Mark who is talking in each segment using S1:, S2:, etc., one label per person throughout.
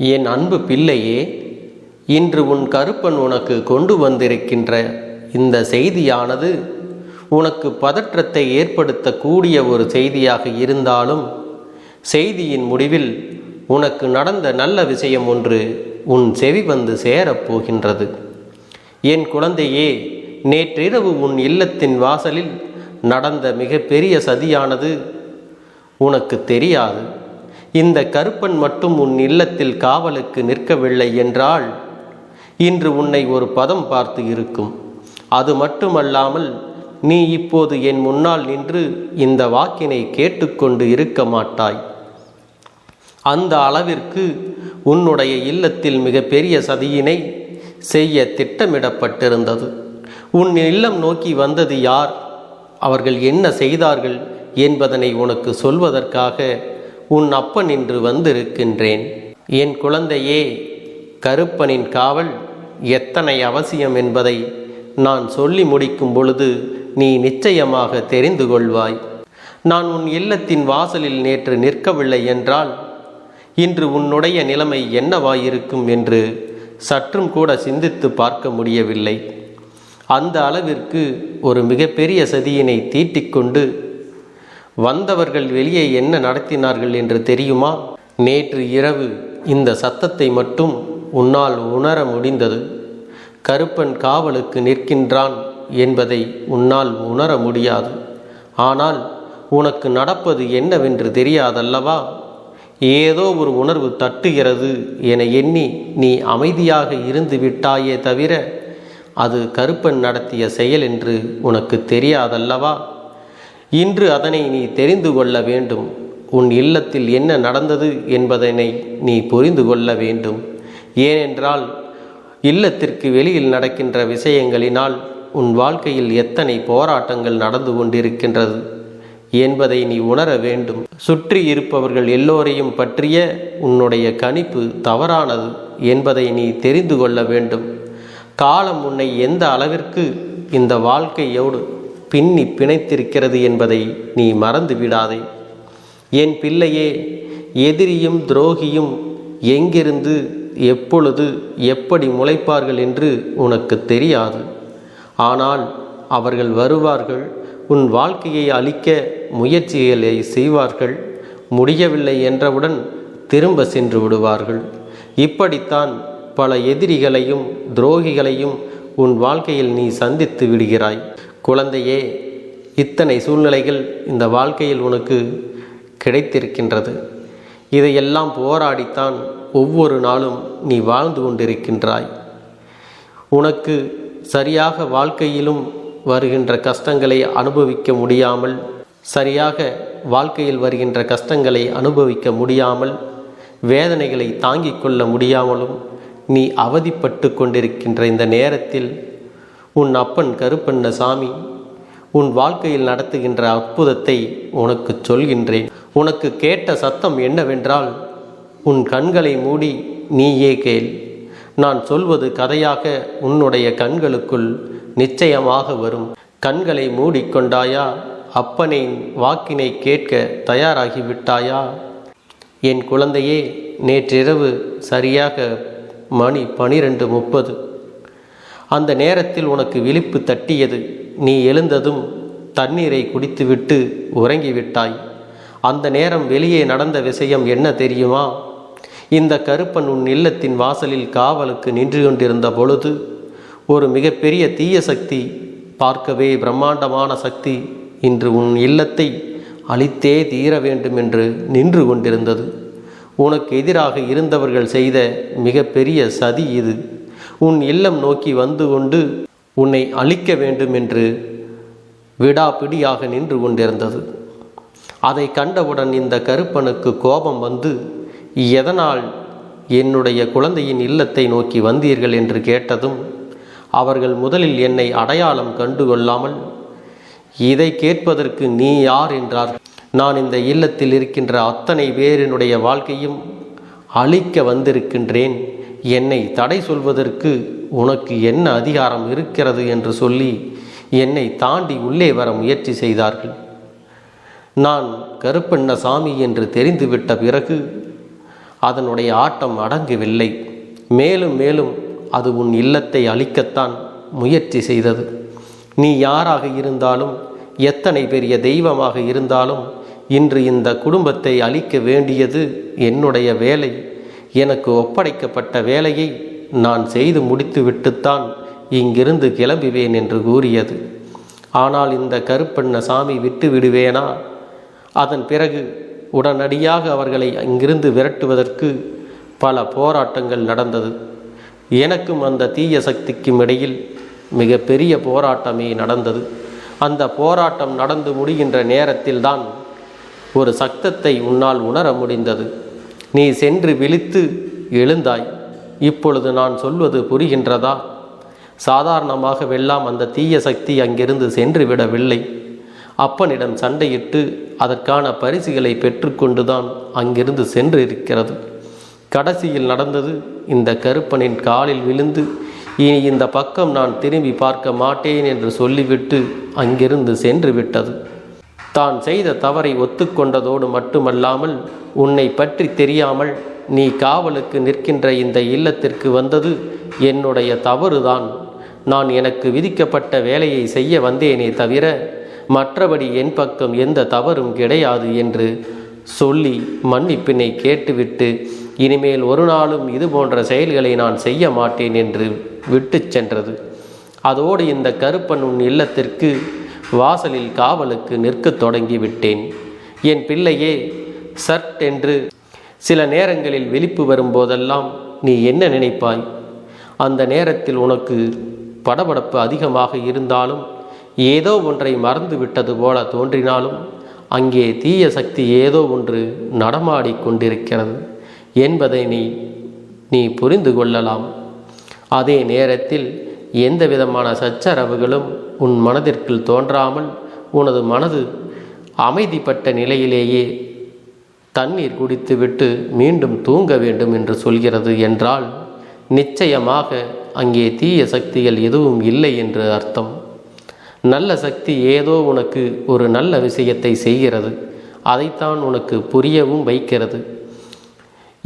S1: என் அன்பு பிள்ளையே இன்று உன் கருப்பன் உனக்கு கொண்டு வந்திருக்கின்ற இந்த செய்தியானது உனக்கு பதற்றத்தை ஏற்படுத்தக்கூடிய ஒரு செய்தியாக இருந்தாலும் செய்தியின் முடிவில் உனக்கு நடந்த நல்ல விஷயம் ஒன்று உன் செவி வந்து சேரப்போகின்றது என் குழந்தையே நேற்றிரவு உன் இல்லத்தின் வாசலில் நடந்த மிகப்பெரிய சதியானது உனக்கு தெரியாது. இந்த கருப்பன் மட்டும் உன் இல்லத்தில் காவலுக்கு நிற்கவில்லை என்றால் இன்று உன்னை ஒரு பதம் பார்த்து இருக்கும். அது மட்டுமல்லாமல் நீ இப்போது என் முன்னால் நின்று இந்த வாக்கினை கேட்டுக்கொண்டு இருக்க மாட்டாய். அந்த அளவிற்கு உன்னுடைய இல்லத்தில் மிகப்பெரிய சதியினை செய்ய திட்டமிடப்பட்டிருந்தது. உன் இல்லம் நோக்கி வந்தது யார்? அவர்கள் என்ன செய்தார்கள் என்பதனை உனக்கு சொல்வதற்காக உன் அப்பன் இன்று வந்திருக்கின்றேன். என் குழந்தையே கருப்பனின் காவல் எத்தனை அவசியம் என்பதை நான் சொல்லி முடிக்கும் பொழுது நீ நிச்சயமாக தெரிந்து கொள்வாய். நான் உன் இல்லத்தின் வாசலில் நேற்று நிற்கவில்லை என்றால் இன்று உன்னுடைய நிலைமை என்னவாயிருக்கும் என்று சற்றும் கூட சிந்தித்து பார்க்க முடியவில்லை. அந்த அளவிற்கு ஒரு மிகப்பெரிய சதியினை தீட்டிக்கொண்டு வந்தவர்கள் வெளியே என்ன நடத்தினார்கள் என்று தெரியுமா? நேற்று இரவு இந்த சத்தத்தை மட்டும் உன்னால் உணர முடிந்தது. கருப்பன் காவலுக்கு நிற்கின்றான் என்பதை உன்னால் உணர முடியாது. ஆனால் உனக்கு நடப்பது என்னவென்று தெரியாதல்லவா? ஏதோ ஒரு உணர்வு தட்டுகிறது என எண்ணி நீ அமைதியாக இருந்து விட்டாயே தவிர அது கருப்பன் நடத்திய செயல் என்று உனக்கு தெரியாதல்லவா? இன்று அதனை நீ தெரிந்து கொள்ள வேண்டும். உன் இல்லத்தில் என்ன நடந்தது என்பதனை நீ புரிந்து கொள்ள வேண்டும். ஏனென்றால் இல்லத்திற்கு வெளியில் நடக்கின்ற விஷயங்களினால் உன் வாழ்க்கையில் எத்தனை போராட்டங்கள் நடந்து கொண்டிருக்கின்றது என்பதை நீ உணர வேண்டும். சுற்றி இருப்பவர்கள் எல்லோரையும் பற்றிய உன்னுடைய கணிப்பு தவறானது என்பதை நீ தெரிந்து கொள்ள வேண்டும். காலம் உன்னை எந்த அளவிற்கு இந்த வாழ்க்கையோடு பின்னி பிணைத்திருக்கிறது என்பதை நீ மறந்து விடாதே. என் பிள்ளையே எதிரியும் துரோகியும் எங்கிருந்து எப்பொழுது எப்படி முளைப்பார்கள் என்று உனக்கு தெரியாது. ஆனால் அவர்கள் வருவார்கள் உன் வாழ்க்கையை அழிக்க முயற்சிகளை செய்வார்கள் முடியவில்லை என்றவுடன் திரும்ப சென்று விடுவார்கள். இப்படித்தான் பல எதிரிகளையும் துரோகிகளையும் உன் வாழ்க்கையில் நீ சந்தித்து விடுகிறாய். குழந்தையே இத்தனை சூழ்நிலைகள் இந்த வாழ்க்கையில் உனக்கு கிடைத்திருக்கின்றது. இதையெல்லாம் போராடித்தான் ஒவ்வொரு நாளும் நீ வாழ்ந்து கொண்டிருக்கின்றாய். உனக்கு சரியாக வாழ்க்கையிலும் வருகின்ற கஷ்டங்களை அனுபவிக்க முடியாமல் சரியாக வாழ்க்கையில் வருகின்ற கஷ்டங்களை அனுபவிக்க முடியாமல் வேதனைகளை தாங்கிக் கொள்ள முடியாமலும் நீ அவதிப்பட்டு கொண்டிருக்கின்ற இந்த நேரத்தில் உன் அப்பன் கருப்பண்ண சாமி உன் வாழ்க்கையில் நடத்துகின்ற அற்புதத்தை உனக்கு சொல்கின்றேன். உனக்கு கேட்ட சத்தம் என்னவென்றால் உன் கண்களை மூடி நீயே கேள். நான் சொல்வது கதையாக உன்னுடைய கண்களுக்குள் நிச்சயமாக வரும். கண்களை மூடிக்கொண்டாயா? அப்பனின் வாக்கினை கேட்க தயாராகிவிட்டாயா? என் குழந்தையே நேற்றிரவு சரியாக மணி பனிரெண்டு முப்பது. அந்த நேரத்தில் உனக்கு விழிப்பு தட்டியது. நீ எழுந்ததும் தண்ணீரை குடித்துவிட்டு உறங்கிவிட்டாய். அந்த நேரம் வெளியே நடந்த விஷயம் என்ன தெரியுமா? இந்த கருப்பன் உன் இல்லத்தின் வாசலில் காவலுக்கு நின்று கொண்டிருந்த பொழுது ஒரு மிகப்பெரிய தீய சக்தி பார்க்கவே பிரம்மாண்டமான சக்தி இன்று உன் இல்லத்தை அழித்தே தீர வேண்டும் என்று நின்று கொண்டிருந்தது. உனக்கு எதிராக இருந்தவர்கள் செய்த மிகப்பெரிய சதி இது. உன் இல்லம் நோக்கி வந்து கொண்டு உன்னை அழிக்க வேண்டும் என்று விடாபிடியாக நின்று கொண்டிருந்தது. அதை கண்டவுடன் இந்த கருப்பனுக்கு கோபம் வந்து எதனால் என்னுடைய குழந்தையின் இல்லத்தை நோக்கி வந்தீர்கள்? என்று கேட்டதும் அவர்கள் முதலில் என்னை அடையாளம் கண்டு கொள்ளாமல் இதை கேட்பதற்கு நீ யார்? என்றார். நான் இந்த இல்லத்தில் இருக்கின்ற அத்தனை பேரினுடைய வாழ்க்கையும் அழிக்க வந்திருக்கின்றேன். என்னை தடை சொல்வதற்கு உனக்கு என்ன அதிகாரம் இருக்கிறது என்று சொல்லி என்னை தாண்டி உள்ளே வர முயற்சி செய்தார்கள். நான் கருப்பண்ண சாமி என்று தெரிந்துவிட்ட பிறகு அதனுடைய ஆட்டம் அடங்கவில்லை. மேலும் மேலும் அது உன் இல்லத்தை அழிக்கத்தான் முயற்சி செய்தது. நீ யாராக இருந்தாலும் எத்தனை பெரிய தெய்வமாக இருந்தாலும் இன்று இந்த குடும்பத்தை அழிக்க வேண்டியது என்னுடைய வேலை. எனக்கு ஒப்படைக்கப்பட்ட வேலையை நான் செய்து முடித்துவிட்டுத்தான் இங்கிருந்து கிளம்புவேன் என்று கூறியது. ஆனால் இந்த கருப்பண்ண சாமி விட்டு விடுவேனா? அதன் பிறகு உடனடியாக அவர்களை அங்கிருந்து விரட்டுவதற்கு பல போராட்டங்கள் நடந்தது. எனக்கும் அந்த தீய சக்திக்கும் இடையில் மிக பெரிய போராட்டமே நடந்தது. அந்த போராட்டம் நடந்து முடிகின்ற நேரத்தில்தான் ஒரு சக்தத்தை உன்னால் உணர முடிந்தது. நீ சென்று விழித்து எழுந்தாய். இப்பொழுது நான் சொல்வது புரிகின்றதா? சாதாரணமாக வெல்லாம் அந்த தீய சக்தி அங்கிருந்து சென்று விடவில்லை. அப்பனிடம் சண்டையிட்டு அதற்கான பரிசுகளை பெற்றுக்கொண்டுதான் அங்கிருந்து சென்று இருக்கிறது. கடைசியில் நடந்தது இந்த கருப்பனின் காலில் விழுந்து இனி இந்த பக்கம் நான் திரும்பி பார்க்க மாட்டேன் என்று சொல்லிவிட்டு அங்கிருந்து சென்று விட்டது. தான் செய்த தவறை ஒத்துக்கொண்டதோடு மட்டுமல்லாமல் உன்னை பற்றி தெரியாமல் நீ காவலுக்கு நிற்கின்ற இந்த இல்லத்திற்கு வந்தது என்னுடைய தவறுதான். நான் எனக்கு விதிக்கப்பட்ட வேலையை செய்ய வந்தேனே தவிர மற்றபடி என் பக்கம் எந்த தவறும் கிடையாது என்று சொல்லி மன்னிப்பினை கேட்டுவிட்டு இனிமேல் ஒரு நாளும் இது போன்ற செயல்களை நான் செய்ய மாட்டேன் என்று விட்டு சென்றது. அதோடு இந்த கருப்பன் உன் இல்லத்திற்கு வாசலில் காவலுக்கு நிற்கத் தொடங்கி விட்டேன் என் பிள்ளையே சர்ட் என்று சில நேரங்களில் விழிப்பு வரும்போதெல்லாம் நீ என்ன நினைப்பாய்? அந்த நேரத்தில் உனக்கு படபடப்பு அதிகமாக இருந்தாலும் ஏதோ ஒன்றை மறந்து விட்டது போல தோன்றினாலும் அங்கே தீய சக்தி ஏதோ ஒன்று நடமாடிக் கொண்டிருக்கிறது என்பதை நீ நீ புரிந்து கொள்ளலாம். அதே நேரத்தில் எந்த விதமான சச்சரவுகளும் உன் மனதிற்குள் தோன்றாமல் உனது மனது அமைதிப்பட்ட நிலையிலேயே தண்ணீர் குடித்துவிட்டு மீண்டும் தூங்க வேண்டும் என்று சொல்கிறது என்றால் நிச்சயமாக அங்கே தீய சக்திகள் எதுவும் இல்லை என்று அர்த்தம். நல்ல சக்தி ஏதோ உனக்கு ஒரு நல்ல விஷயத்தை செய்கிறது. அதைத்தான் உனக்கு புரியவும் வைக்கிறது.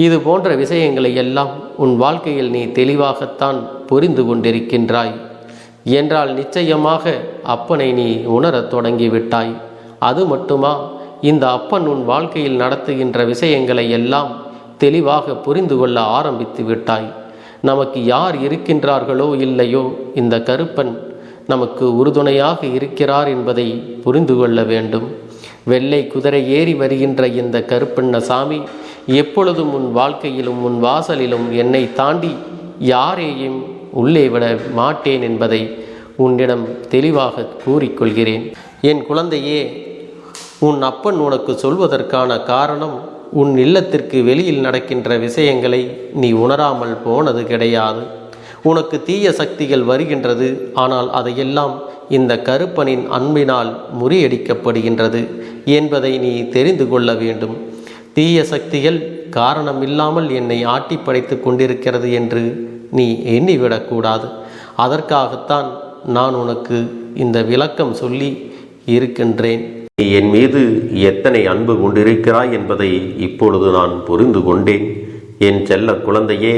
S1: இது போன்ற விஷயங்களை எல்லாம் உன் வாழ்க்கையில் நீ தெளிவாகத்தான் புரிந்து கொண்டிருக்கின்றாய். என்றால் நிச்சயமாக அப்பனை நீ உணரத் தொடங்கிவிட்டாய். அது மட்டுமா? இந்த அப்பன் உன் வாழ்க்கையில் நடத்துகின்ற விஷயங்களை எல்லாம் தெளிவாக புரிந்து கொள்ள ஆரம்பித்து விட்டாய். நமக்கு யார் இருக்கின்றார்களோ இல்லையோ இந்த கருப்பன் நமக்கு உறுதுணையாக இருக்கிறார் என்பதை புரிந்து கொள்ள வேண்டும். வெள்ளை குதிரை ஏறி வருகின்ற இந்த கருப்பண்ண சாமி எப்பொழுதும் உன் வாழ்க்கையிலும் உன் வாசலிலும் என்னை தாண்டி யாரையும் உள்ளே விட மாட்டேன் என்பதை உன்னிடம் தெளிவாக கூறிக்கொள்கிறேன். என் குழந்தையே உன் அப்பன் உனக்கு சொல்வதற்கான காரணம் உன் இல்லத்திற்கு வெளியில் நடக்கின்ற விஷயங்களை நீ உணராமல் போனது கிடையாது. உனக்கு தீய சக்திகள் வருகின்றது ஆனால் அதையெல்லாம் இந்த கருப்பனின் அன்பினால் முறியடிக்கப்படுகின்றது என்பதை நீ தெரிந்து கொள்ள வேண்டும். தீய சக்திகள் காரணமில்லாமல் என்னை ஆட்டி படைத்து கொண்டிருக்கிறது என்று நீ எண்ணிவிடக்கூடாது. அதற்காகத்தான் நான் உனக்கு இந்த விளக்கம் சொல்லி இருக்கின்றேன்.
S2: நீ என் மீது எத்தனை அன்பு கொண்டிருக்கிறாய் என்பதை இப்பொழுது நான் புரிந்து கொண்டேன். என் செல்ல குழந்தையே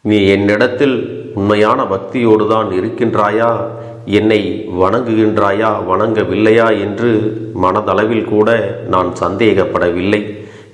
S2: நீ என்னிடத்தில் உண்மையான பக்தியோடு தான் இருக்கின்றாயா? என்னை வணங்குகின்றாயா? வணங்கவில்லையா? என்று மனதளவில் கூட நான் சந்தேகப்படவில்லை.